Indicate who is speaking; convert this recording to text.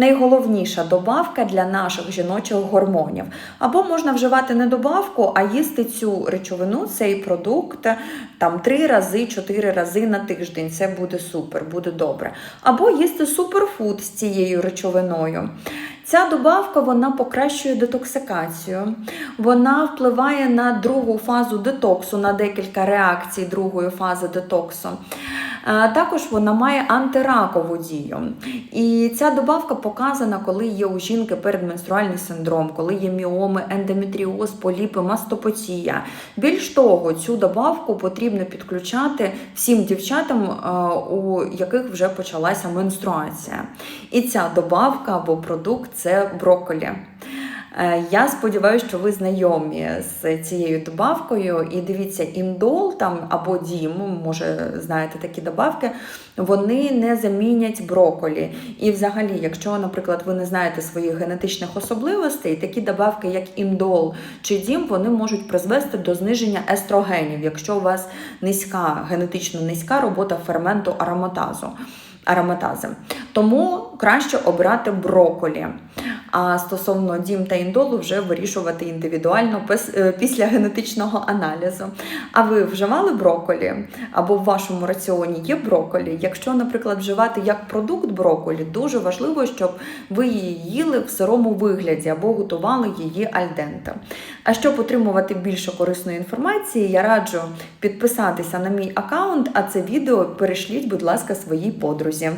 Speaker 1: найголовніша добавка для наших жіночих гормонів. Або можна вживати не добавку, а їсти цю речовину, цей продукт там три рази, чотири рази на тиждень. Це буде супер, буде добре. Або їсти суперфуд з цією речовиною. Ця добавка вона покращує детоксикацію, вона впливає на другу фазу детоксу, на декілька реакцій другої фази детоксу. Е, Також вона має антиракову дію. І ця добавка показана, коли є у жінки передменструальний синдром, коли є міоми, ендометріоз, поліпи, мастопатія. Більш того, цю добавку потрібно підключати всім дівчатам, е, у яких вже почалася менструація. І ця добавка або продукт це брокколі. Е, Я сподіваюся, що ви знайомі з цією добавкою. І дивіться, індол там або дім, може знаєте такі добавки, вони не замінять броколі. І взагалі, якщо, наприклад, ви не знаєте своїх генетичних особливостей, такі добавки, як індол чи дім, вони можуть призвести до зниження естрогенів, якщо у вас низька, генетично низька робота ферменту ароматазу. Ароматази. Тому краще обрати броколі. А стосовно дім та індолу вже вирішувати індивідуально е, після генетичного аналізу. А ви вживали броколі? Або в вашому раціоні є броколі? Якщо, наприклад, вживати як продукт броколі, дуже важливо, щоб ви її їли в сирому вигляді або готували її альденте. А щоб отримувати більше корисної інформації, я раджу підписатися на мій аккаунт, а це відео перешліть, будь ласка, своїй подрузі.